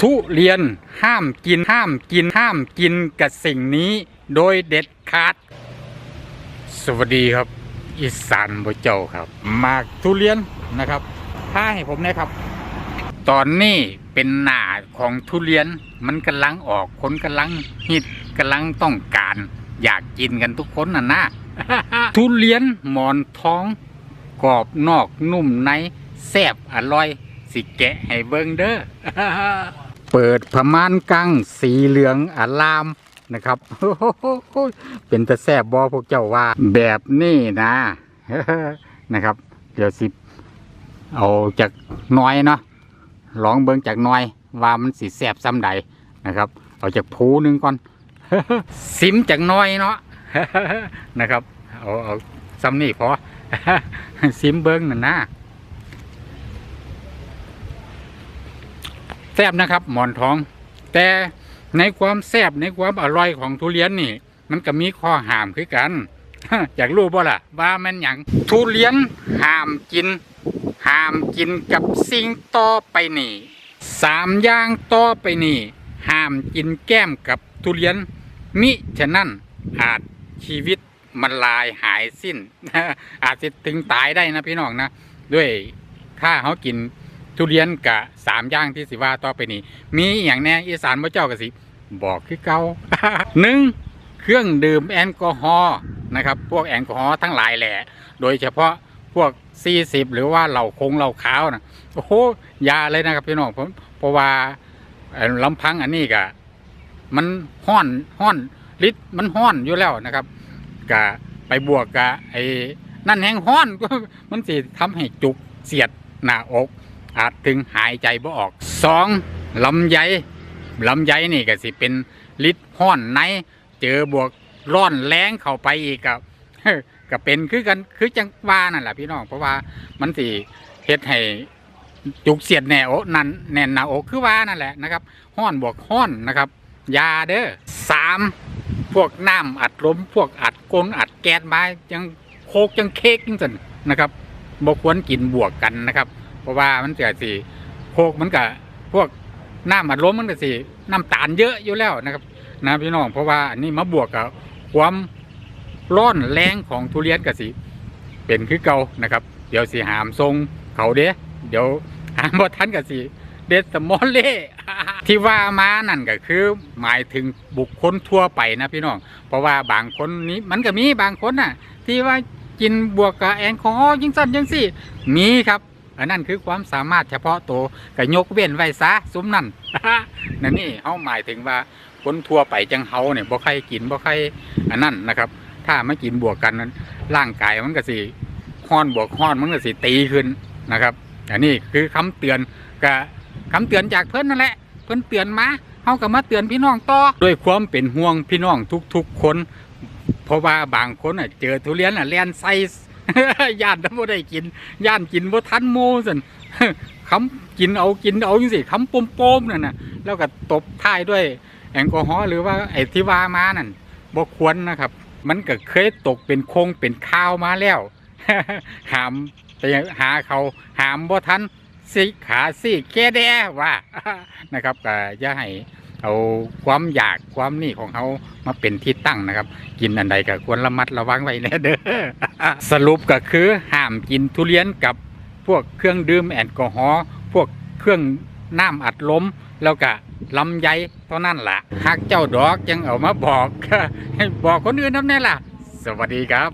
ทุเรียนห้ามกินห้ามกินห้ามกินกับสิ่งนี้โดยเด็ดขาด สวัสดีครับ อีสานบ่เจ้าครับ มากทุเรียนนะครับถ้าให้ผมนะครับ ตอนนี้เป็นหน้าของทุเรียนมันกำลังออกคนกำลังฮิตกำลังต้องการ อยากกินกันทุกคนน่ะนะทุเรียนหมอนท้องกรอบนอกนุ่มในแซ่บอร่อย สิแกะให้เบิ่งเด้อ เปิดประมาณกังสีเหลืองอลามนะครับ เป็นตะแซบบอพวกเจ้าว่า แบบนี้นะนะครับ เดี๋ยวสิ เอาจากน้อยเนาะลองเบิ่งจากน้อย ว่ามันสีแซบซ้ำใดนะครับ เอาจากผูนึงก่อนซิมจากน้อยเนาะนะครับ เอาเอาซ้ำนี่พอซิมเบิ้งน่ะนะ ซบนะครับ หมอนทอง แต่ในความแซบในความอร่อยของทุเรียนนี่ มันก็มีข้อห้ามคือกันอยากรู้บ่ล่ะ ว่ามันหยังทุเรียนห้ามกินห้ามกินกับสิ่งต่อไปนี่สามอย่างต่อไปนี่ห้ามกินแก้มกับทุเรียน มิฉะนั้นอาจชีวิตมันลายหายสิ้น อาจจะถึงตายได้นะพี่น้องนะ ด้วยถ้าเขากิน ทุเรียนกับสามย่างที่สิว่าต่อไปนี้ มีอย่างแน่อีสานพระเจ้ากสิ บอกคือเก่าหนึ่งเครื่องดื่มแอลกอฮอล์นะครับ พวกแอลกอฮอล์ทั้งหลายแหละ โดยเฉพาะพวกซีสิบหรือว่าเหล่าคงเหล่าขาวนะโอ้โหยาเลยนะครับพี่น้องผมเพราะว่าเอ่อลำพังอันนี้ก็มันห้อนห้อนลิตมันห้อนอยู่แล้วนะครับกะไปบวกกะไอ้นั่นแห้งห้อนก็มันสิทำให้จุกเสียดหน้าอก อาจถึงหายใจบ่ออกสองลำไยลำไยนี่ก็สิเป็นลิตรห้อนในเจอบวกร้อนแรงเข้าไปอีกกับก็เป็นคือกันคือจังว่านั่นแหละพี่น้องเพราะว่ามันสิเฮ็ดให้จุกเสียดแน่อกนั่นแน่นหน้าอกคือว่านั่นแหละนะครับห้อนบวกห้อนนะครับ ยาเด้อสามพวกน้ำอัดลมพวกอัดกลนอัดแก๊สมาจังโคกจังเค้กจังสันนะครับบ่ควรกินบวกกันนะครับ เพราะว่ามันจะสิโคกมันก็พวกน้ำอัดลมมันก็สิน้ำตาลเยอะอยู่แล้วนะครับนะพี่น้องเพราะว่าอันนี้มาบวกกับความร้อนแรงของทุเรียนก็สิเป็นคือเก่านะครับ เดี๋ยวสิหามทรงเขาเด้เดี๋ยวหามบ่ทันก็สิเด็ดสมอลเล่ที่ว่ามานั่นก็คือหมายถึงบุคคลทั่วไปนะพี่น้อง เพราะว่าบางคนนี้มันก็มีบางคนน่ะ ที่ว่ากินบวกกับแอลกอฮอล์ยิ่งสั้นยิ่งสี่มีครับ อันนั้นคือความสามารถเฉพาะตัวก็ยกเว้นไว้ซะซุ้มนั่นนั่นนี่เขาหมายถึงว่าคนทั่วไปจังเฮาเนี่ยบ่ใครกินบ่ใครอันนั้นนะครับ ถ้าไม่กินบวกกันนั้นร่างกายมันก็สิห้อนบวกห้อนมันก็สิตีขึ้นนะครับ อันนี้คือคำเตือนกับคำเตือนจากเพื่อนนั่นแหละ เพื่อนเตือนมาเฮาก็มาเตือนพี่น้องต่อด้วยความเป็นห่วงพี่น้องทุกๆคน เพราะว่าบางคนอะเจอทุเรียนอะแลนไซส์ ย่านทั้งบ่ได้กิน ย่านกินบ่ทันโมสันคำกินเอากินเอาจังสิคำปมๆนั่นน่ะ แล้วก็ตบท้ายด้วย แอลกอฮอล์หรือว่าไอ้ที่ว่ามานั่นบ่ควรนะครับ มันก็เคยตกเป็นโคงเป็นข้าวมาแล้ว หามไปหาเขาหามบ่ทันสิขาสิแกแดว่านะครับก็อย่าให้ เอาความอยากความนี่ของเขามาเป็นที่ตั้งนะครับ กินอันใดก็ควรระมัดระวังไว้แน่เด้อสรุปก็คือห้ามกินทุเรียนกับพวกเครื่องดื่มแอลกอฮอล์พวกเครื่องน้ำอัดลมแล้วก็ลำไยเท่านั้นล่ะหากเจ้าดอกยังเอามาบอกให้บอกคนอื่นน้ำแน่ล่ะ สวัสดีครับ